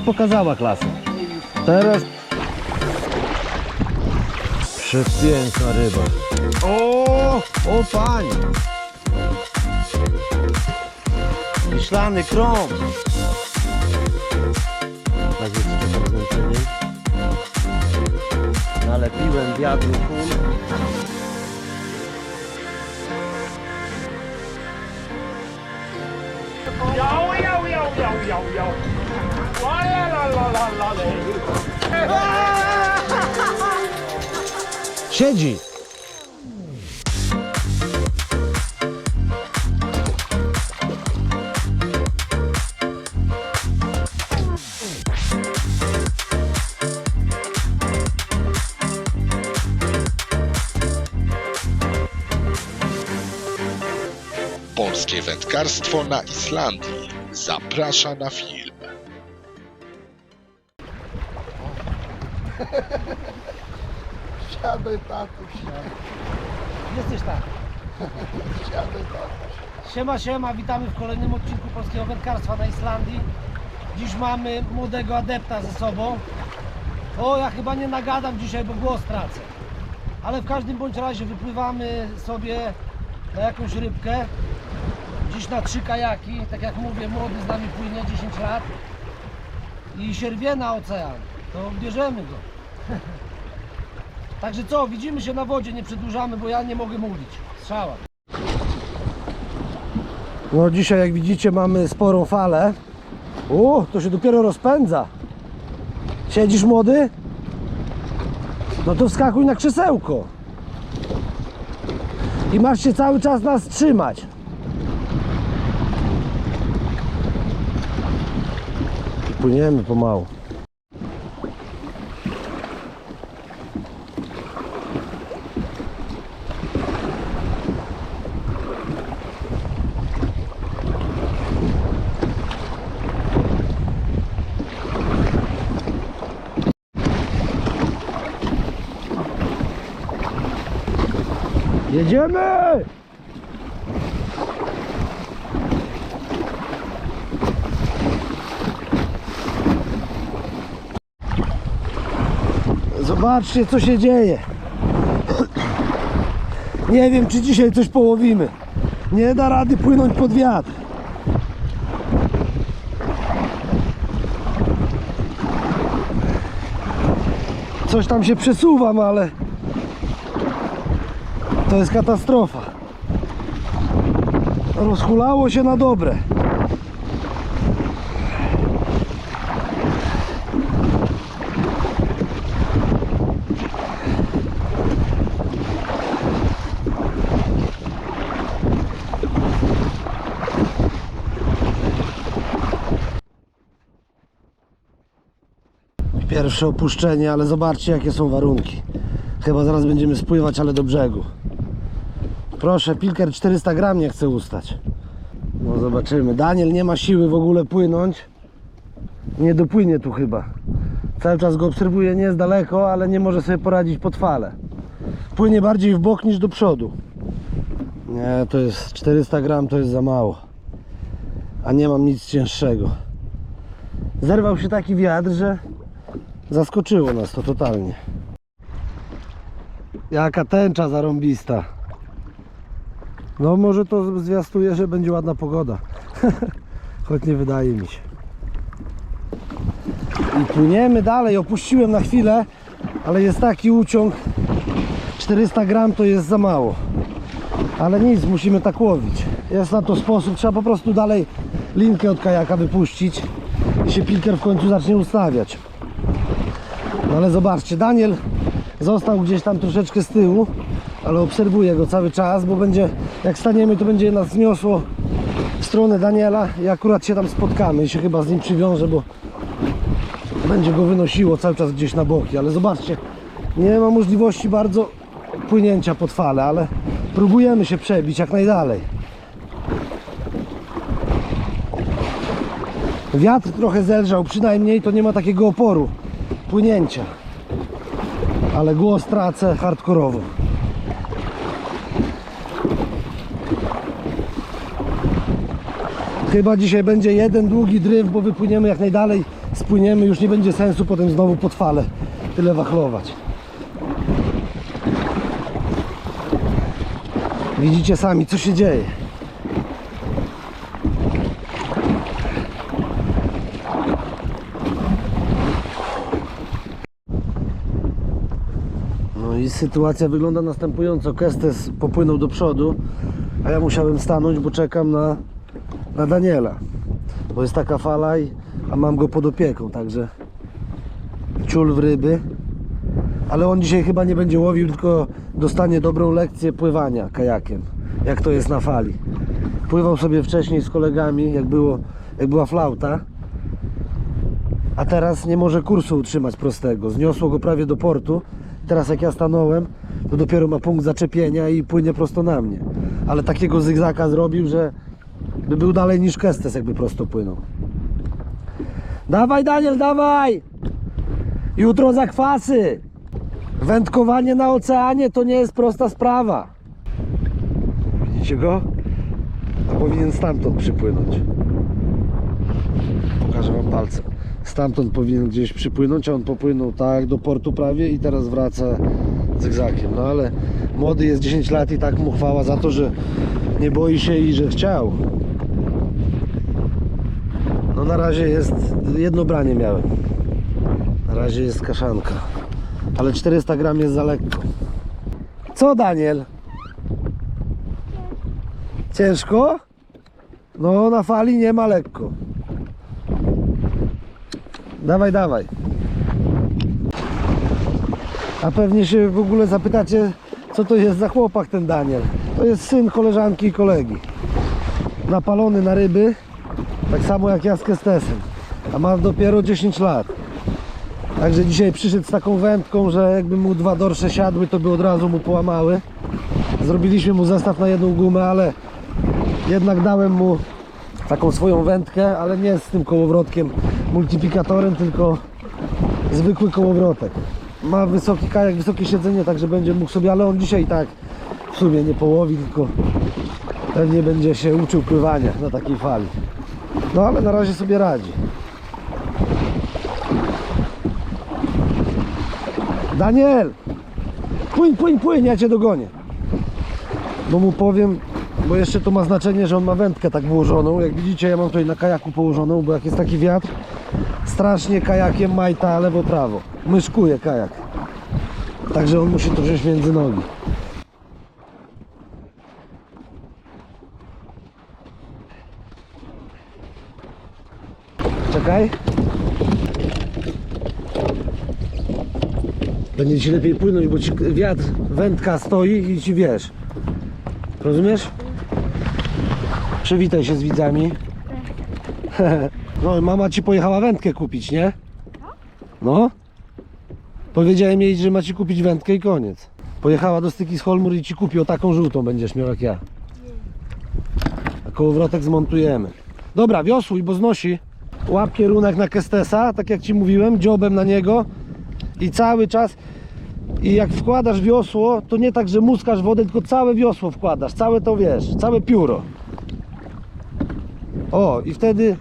pokazała klasę. Teraz... Przepiękna ryba. O, o pani. Myślany krąg. Tak jest zmęczenie. Nalepiłem wiadru kul. Yo, Siedzi. Polskie wędkarstwo na Islandii zaprasza na film. Siadaj tatuś, siadaj, Jesteś tak. siadaj tatuś. Siema, siema, witamy w kolejnym odcinku Polskiego Wędkarstwa na Islandii. Dziś mamy młodego adepta ze sobą. O, ja chyba nie nagadam dzisiaj, bo głos tracę. Ale w każdym bądź razie wypływamy sobie na jakąś rybkę. Na trzy kajaki, tak jak mówię, młody z nami płynie 10 lat. I się rwie na ocean, to bierzemy go. Także co, widzimy się na wodzie, nie przedłużamy, bo ja nie mogę mówić. Strzała. No dzisiaj jak widzicie mamy sporą falę. O, to się dopiero rozpędza. Siedzisz młody? No to wskakuj na krzesełko. I masz się cały czas nas trzymać. Płyniemy pomału. Jedziemy! Zobaczcie co się dzieje. Nie wiem czy dzisiaj coś połowimy. Nie da rady płynąć pod wiatr. Coś tam się przesuwam, ale to jest katastrofa. Rozhulało się na dobre. Pierwsze opuszczenie, ale zobaczcie jakie są warunki. Chyba zaraz będziemy spływać, ale do brzegu. Proszę, Pilker 400 gram nie chce ustać. No zobaczymy. Daniel nie ma siły w ogóle płynąć. Nie dopłynie tu chyba. Cały czas go obserwuję, nie jest daleko, ale nie może sobie poradzić pod falę. Płynie bardziej w bok niż do przodu. Nie, to jest 400 gram, to jest za mało. A nie mam nic cięższego. Zerwał się taki wiatr, że zaskoczyło nas to totalnie. Jaka tęcza zarąbista. No może to zwiastuje, że będzie ładna pogoda. Choć nie wydaje mi się. I płyniemy dalej. Opuściłem na chwilę, ale jest taki uciąg. 400 gram to jest za mało. Ale nic, musimy tak łowić. Jest na to sposób. Trzeba po prostu dalej linkę od kajaka wypuścić i się pilker w końcu zacznie ustawiać. No ale zobaczcie, Daniel został gdzieś tam troszeczkę z tyłu, ale obserwuję go cały czas, bo będzie, jak staniemy, to będzie nas niosło w stronę Daniela i akurat się tam spotkamy i się chyba z nim przywiążę, bo będzie go wynosiło cały czas gdzieś na boki, ale zobaczcie, nie ma możliwości bardzo płynięcia pod falę, ale próbujemy się przebić jak najdalej. Wiatr trochę zelżał, przynajmniej to nie ma takiego oporu płynięcia. Ale głos tracę hardkorowo. Chyba dzisiaj będzie jeden długi dryf, bo wypłyniemy jak najdalej spłyniemy, już nie będzie sensu potem znowu pod falę tyle wachlować. Widzicie sami, co się dzieje. No i sytuacja wygląda następująco. Kestes popłynął do przodu, a ja musiałem stanąć, bo czekam na, na Daniela. Bo jest taka fala, i, a mam go pod opieką, także ciul w ryby. Ale on dzisiaj chyba nie będzie łowił, tylko dostanie dobrą lekcję pływania kajakiem, jak to jest na fali. Pływał sobie wcześniej z kolegami, jak, było, jak była flauta, a teraz nie może kursu utrzymać prostego. Zniosło go prawie do portu. Teraz jak ja stanąłem, to dopiero ma punkt zaczepienia i płynie prosto na mnie. Ale takiego zygzaka zrobił, że by był dalej niż Kestes, jakby prosto płynął. Dawaj Daniel, dawaj! Jutro zakwasy! Wędkowanie na oceanie to nie jest prosta sprawa. Widzicie go? A powinien stamtąd przypłynąć. Pokażę wam palcem. Stamtąd powinien gdzieś przypłynąć, a on popłynął tak do portu prawie i teraz wraca zygzakiem. No ale młody jest 10 lat i tak mu chwała za to, że nie boi się i że chciał. No na razie jest, jedno branie miałem. Na razie jest kaszanka. Ale 400 gram jest za lekko. Co Daniel? Ciężko? No na fali nie ma lekko. Dawaj, dawaj. A pewnie się w ogóle zapytacie, co to jest za chłopak ten Daniel. To jest syn koleżanki i kolegi. Napalony na ryby, tak samo jak ja z Kestesem. A ma dopiero 10 lat. Także dzisiaj przyszedł z taką wędką, że jakby mu dwa dorsze siadły, to by od razu mu połamały. Zrobiliśmy mu zestaw na jedną gumę, ale jednak dałem mu taką swoją wędkę, ale nie z tym kołowrotkiem multiplikatorem, tylko zwykły kołowrotek. Ma wysoki kajak, wysokie siedzenie, także będzie mógł sobie, ale on dzisiaj tak w sumie nie połowi, tylko pewnie będzie się uczył pływania na takiej fali. No ale na razie sobie radzi. Daniel! Płyń, płyń, płyń, ja cię dogonię. Bo mu powiem, bo jeszcze to ma znaczenie, że on ma wędkę tak włożoną. Jak widzicie, ja mam tutaj na kajaku położoną, bo jak jest taki wiatr, strasznie kajakiem majta lewo-prawo. Myszkuje kajak. Także on musi to wziąć między nogi. Czekaj. Będzie ci lepiej płynąć, bo ci wiatr, wędka stoi i ci wiesz. Rozumiesz? Przywitaj się z widzami. No, mama ci pojechała wędkę kupić, nie? No. Powiedziałem jej, że ma ci kupić wędkę i koniec. Pojechała do styki z Holmur i ci kupi o taką żółtą będziesz miał jak ja. A kołowrotek zmontujemy. Dobra, wiosłuj, bo znosi. Łap kierunek na Kestesa, tak jak ci mówiłem, dziobem na niego i cały czas i jak wkładasz wiosło, to nie tak, że muskasz wodę, tylko całe wiosło wkładasz, całe to wiesz, całe pióro. O, i wtedy,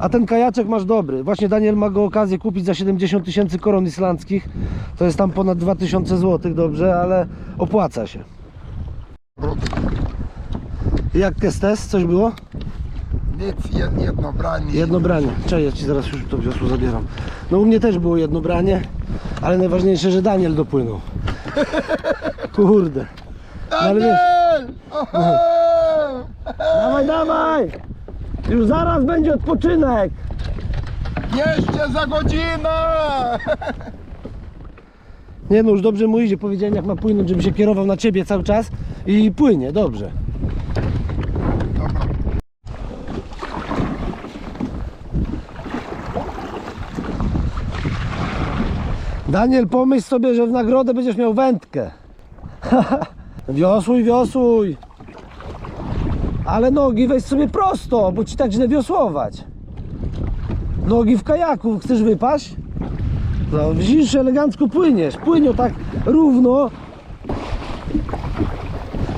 a ten kajaczek masz dobry. Właśnie Daniel ma go okazję kupić za 70 tysięcy koron islandzkich. To jest tam ponad 2000 zł, dobrze, ale opłaca się. Jak Kestes? Coś było? Nic, jed, jedno branie. Jedno branie. Cześć, ja ci zaraz już to wiosło zabieram. No u mnie też było jedno branie, ale najważniejsze, że Daniel dopłynął. Kurde. No, ale wiesz, dawaj, dawaj! Już zaraz będzie odpoczynek. Jeszcze za godzinę! Nie no, już dobrze mu idzie. Powiedziałem jak ma płynąć, żeby się kierował na ciebie cały czas i płynie, dobrze. Dobra. Daniel, pomyśl sobie, że w nagrodę będziesz miał wędkę. wiosłuj, wiosłuj. Ale nogi weź sobie prosto, bo ci tak źle wiosłować. Nogi w kajaku, chcesz wypaść? No, widzisz, elegancko płyniesz. Płynią tak równo.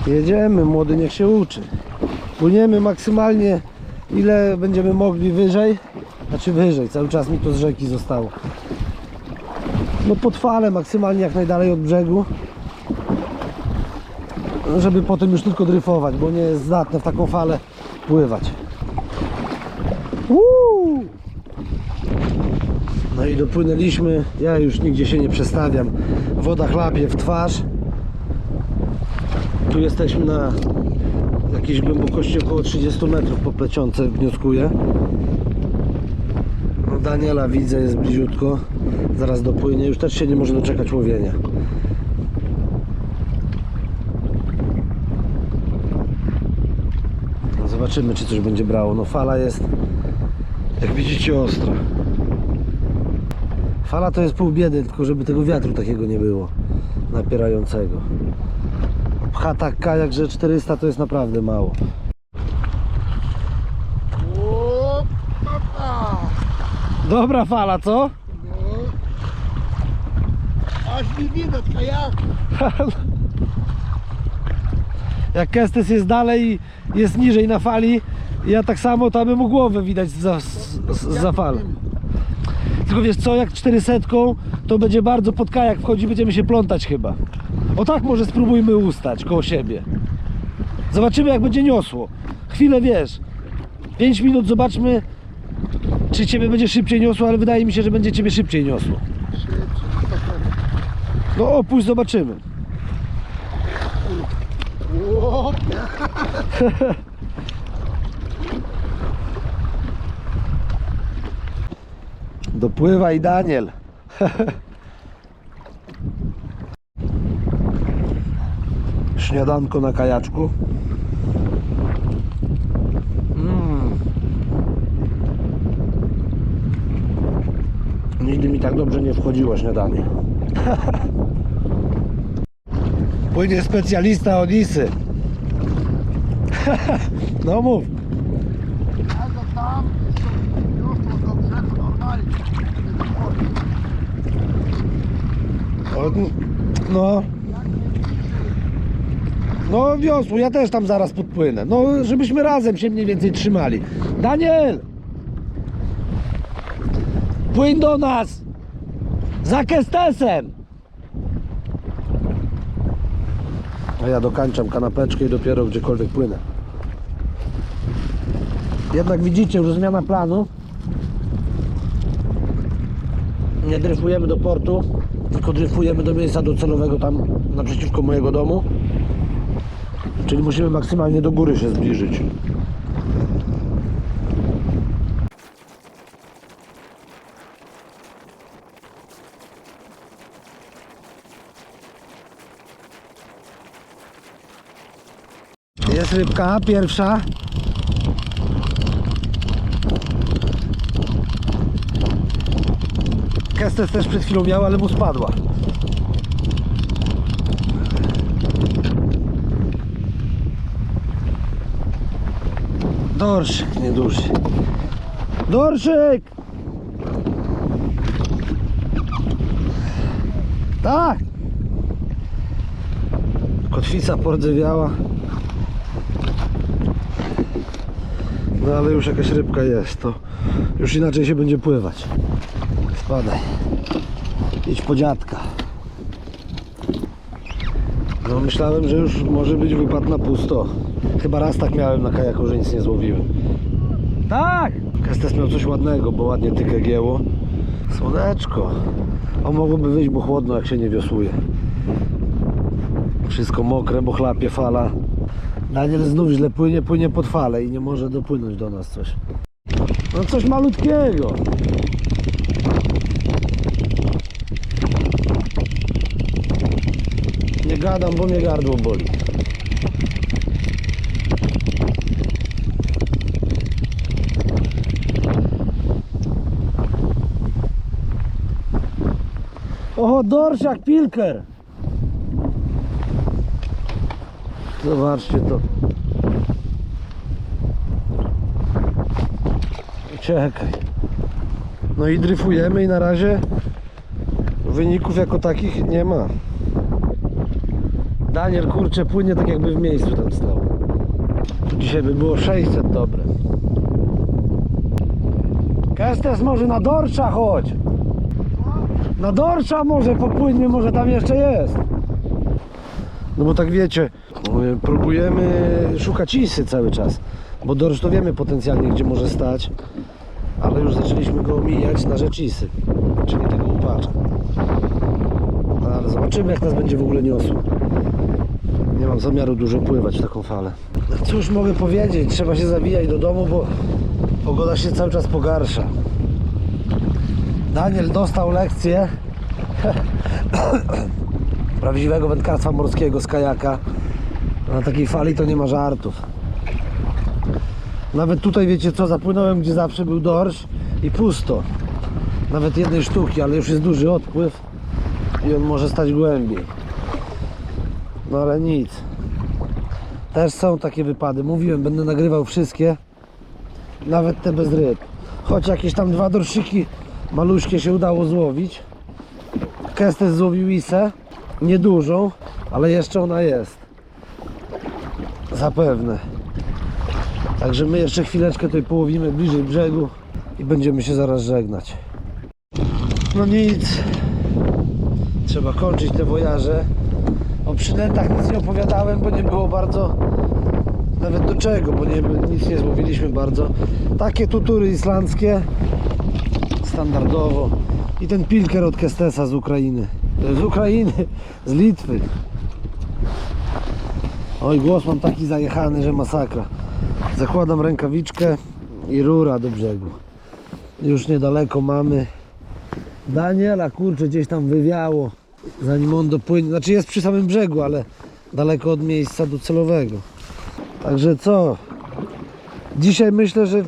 Jedziemy, młody, niech się uczy. Płyniemy maksymalnie, ile będziemy mogli wyżej. Znaczy wyżej, cały czas mi to z rzeki zostało. No pod falę maksymalnie jak najdalej od brzegu. Żeby potem już tylko dryfować, bo nie jest zdatne w taką falę pływać. Uuu! No i dopłynęliśmy. Ja już nigdzie się nie przestawiam. Woda chlapie w twarz. Tu jesteśmy na jakiejś głębokości około 30 metrów po plecionce wnioskuję. No Daniela widzę, jest bliziutko. Zaraz dopłynie. Już też się nie może doczekać łowienia. No zobaczymy, czy coś będzie brało. No fala jest, jak widzicie, ostra. Fala to jest pół biedy, tylko żeby tego wiatru takiego nie było napierającego. Pcha tak kajak, że 400 to jest naprawdę mało. Dobra fala, co? No. Aż mi widać kajak. Jak Kestes jest dalej, jest niżej na fali, ja tak samo tam mu głowę widać za, za falę. Tylko wiesz co, jak 400 to będzie bardzo pod kajak wchodzi, będziemy się plątać chyba. O tak może spróbujmy ustać koło siebie. Zobaczymy jak będzie niosło. Chwilę wiesz. 5 minut zobaczmy, czy ciebie będzie szybciej niosło, ale wydaje mi się, że będzie ciebie szybciej niosło. No opuść, zobaczymy. Dopływaj Daniel. Śniadanko na kajaczku. Mm. Nigdy mi tak dobrze nie wchodziło śniadanie. Płynie specjalista Onisy. no mów. No. No wiosło, ja też tam zaraz podpłynę. No, żebyśmy razem się mniej więcej trzymali. Daniel! Płyń do nas! Za Kestesem! A ja dokańczam kanapeczkę i dopiero gdziekolwiek płynę. Jednak widzicie, już zmiana planu. Nie dryfujemy do portu, tylko dryfujemy do miejsca docelowego tam naprzeciwko mojego domu. Czyli musimy maksymalnie do góry się zbliżyć. Rybka pierwsza. Kestes też przed chwilą miał, ale mu spadła. Dorszyk nieduży. Dorszyk! Tak! Kotwica pordzewiała. No ale już jakaś rybka jest, to już inaczej się będzie pływać. Spadaj. Idź po dziadka. No myślałem, że już może być wypad na pusto. Chyba raz tak miałem na kajaku, że nic nie złowiłem. Tak! Kestes miał coś ładnego, bo ładnie tykę gięło. Słoneczko. O, mogłoby wyjść, bo chłodno, jak się nie wiosłuje. Wszystko mokre, bo chlapie fala. Daniel znów źle płynie, płynie pod falę i nie może dopłynąć do nas coś. No coś malutkiego. Nie gadam, bo mnie gardło boli. Oho, dorsiak, pilker. Zobaczcie to. Czekaj. No i dryfujemy i na razie wyników jako takich nie ma. Daniel kurczę płynie tak jakby w miejscu tam stał. Tu dzisiaj by było 600 dobre. Kestes może na Dorsza chodź. Na Dorsza może popłynie, może tam jeszcze jest. No bo tak wiecie, próbujemy szukać isy cały czas. Bo Dorsz to wiemy potencjalnie gdzie może stać. Ale już zaczęliśmy go omijać na rzecz isy. Czyli tego upacza. No ale zobaczymy jak nas będzie w ogóle niosło. Nie mam zamiaru dużo pływać w taką falę. No Cóż mogę powiedzieć, trzeba się zawijać do domu, bo pogoda się cały czas pogarsza. Daniel dostał lekcję prawdziwego wędkarstwa morskiego z kajaka. Na takiej fali to nie ma żartów. Nawet tutaj wiecie co, zapłynąłem gdzie zawsze był dorsz i pusto. Nawet jednej sztuki, ale już jest duży odpływ i on może stać głębiej. No ale nic. Też są takie wypady. Mówiłem, będę nagrywał wszystkie. Nawet te bez ryb. Choć jakieś tam dwa dorszyki maluśkie się udało złowić. Kestes złowił isę. Niedużą, ale jeszcze ona jest. Zapewne. Także my jeszcze chwileczkę tutaj połowimy bliżej brzegu i będziemy się zaraz żegnać. No nic. Trzeba kończyć te wojaże. O przynętach nic nie opowiadałem, bo nie było bardzo nawet do czego, bo nie, nic nie złowiliśmy bardzo. Takie tutury islandzkie standardowo. I ten pilker od Kestesa z Ukrainy. Z Ukrainy, z Litwy. Oj, głos mam taki zajechany, że masakra. Zakładam rękawiczkę i rura do brzegu. Już niedaleko mamy Daniela, kurczę, gdzieś tam wywiało, zanim on dopłynie. Znaczy jest przy samym brzegu, ale daleko od miejsca docelowego. Także co? Dzisiaj myślę, że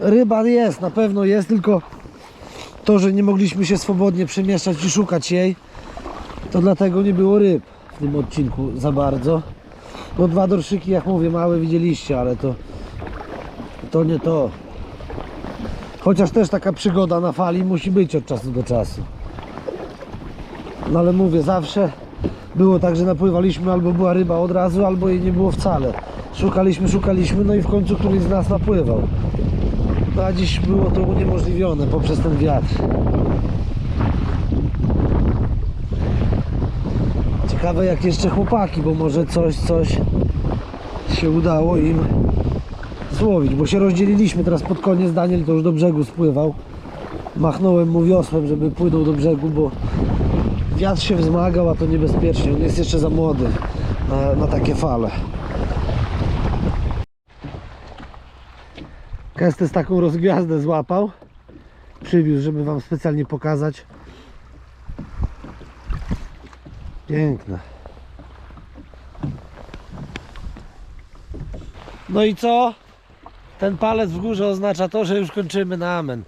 ryba jest, na pewno jest, tylko to, że nie mogliśmy się swobodnie przemieszczać i szukać jej, to dlatego nie było ryb w tym odcinku za bardzo. No dwa dorszyki, jak mówię, małe widzieliście, ale to to nie to. Chociaż też taka przygoda na fali musi być od czasu do czasu. No ale mówię, zawsze było tak, że napływaliśmy, albo była ryba od razu, albo jej nie było wcale. Szukaliśmy, szukaliśmy, no i w końcu któryś z nas napływał. No a dziś było to uniemożliwione poprzez ten wiatr. Ciekawe jak jeszcze chłopaki, bo może coś, coś się udało im złowić, bo się rozdzieliliśmy teraz pod koniec, Daniel to już do brzegu spływał. Machnąłem mu wiosłem, żeby płynął do brzegu, bo wiatr się wzmagał, a to niebezpiecznie. On jest jeszcze za młody na, na takie fale. Kestes taką rozgwiazdę złapał. Przywiózł, żeby wam specjalnie pokazać. Piękne. No i co? Ten palec w górze oznacza to, że już kończymy na amen.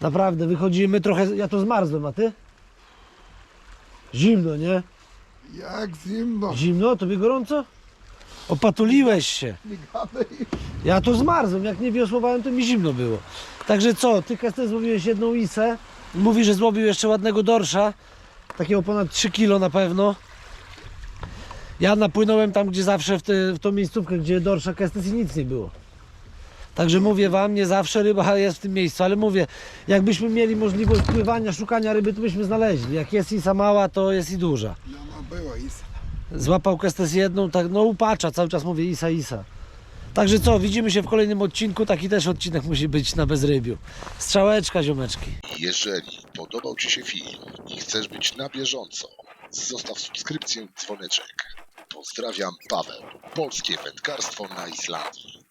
Naprawdę, wychodzimy trochę. Ja to zmarzłem, a ty? Zimno, nie? Jak zimno. Zimno? Tobie gorąco? Opatuliłeś się. Migamy i Ja to zmarzłem, jak nie wiosłowałem, to mi zimno było. Także co, ty Kestes złowiłeś jedną isę. Mówi, że złowił jeszcze ładnego dorsza. Takiego ponad 3 kilo na pewno. Ja napłynąłem tam, gdzie zawsze w, te, w tą miejscówkę, gdzie dorsza Kestes i nic nie było. Także mówię wam, nie zawsze ryba jest w tym miejscu, ale mówię, jakbyśmy mieli możliwość pływania, szukania ryby, to byśmy znaleźli. Jak jest isa mała, to jest i duża. no, no była isa. Złapał Kestes jedną, tak no upacza, cały czas mówię Isa, Isa. Także co, widzimy się w kolejnym odcinku, taki też odcinek musi być na bezrybiu. Strzałeczka, ziomeczki. Jeżeli podobał Ci się film i chcesz być na bieżąco, zostaw subskrypcję dzwoneczek. Pozdrawiam, Paweł. Polskie wędkarstwo na Islandii.